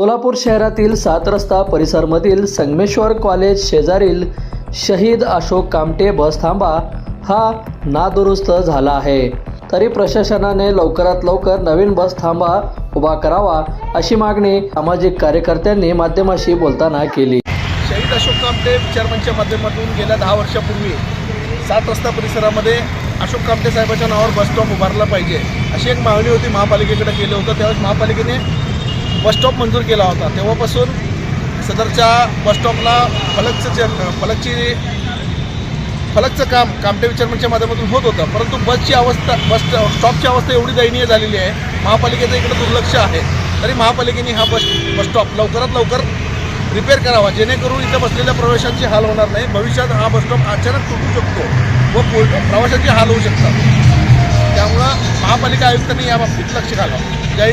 सोलापूर शहरातील सात रस्ता परिसरमधील संगमेश्वर कॉलेज शेजारील शहीद अशोक कामटे बस थांबा हा नादुरुस्त झाला आहे. तरी प्रशासनाने लवकरात लवकर नवीन बस थांबा उभा करावा अशी मागणी सामाजिक कार्यकर्त्यांनी माध्यमाशी बोलताना केली. शहीद अशोक कामटे विचारमंचच्या माध्यमातून गेल्या दहा वर्षापूर्वी सात रस्ता परिसरामध्ये अशोक कामटे साहेबाच्या नावावर बस स्टॉप उभारला पाहिजे अशी एक मागणी होती महापालिकेकडे केली होतं. त्यावेळेस महापालिकेने बस स्टॉप मंजूर केला होता. तेव्हापासून सदरच्या बस स्टॉपला फलकचं जे फलकची फलकचं काम कामटे विचारमनच्या माध्यमातून होत होतं. परंतु बसची अवस्था बस स्टॉपची अवस्था एवढी दयनीय झालेली आहे. महापालिकेचं इकडे दुर्लक्ष आहे. तरी महापालिकेने हा बस बस स्टॉप लवकरात लवकर रिपेअर करावा. जेणेकरून इथं बसलेल्या प्रवाशांची हाल होणार नाही. भविष्यात हा बस स्टॉप अचानक तुटू शकतो व प्रवाशांची हाल होऊ शकतात. त्यामुळं महापालिका आयुक्तांनी याबाबतीत लक्ष घालावं. जय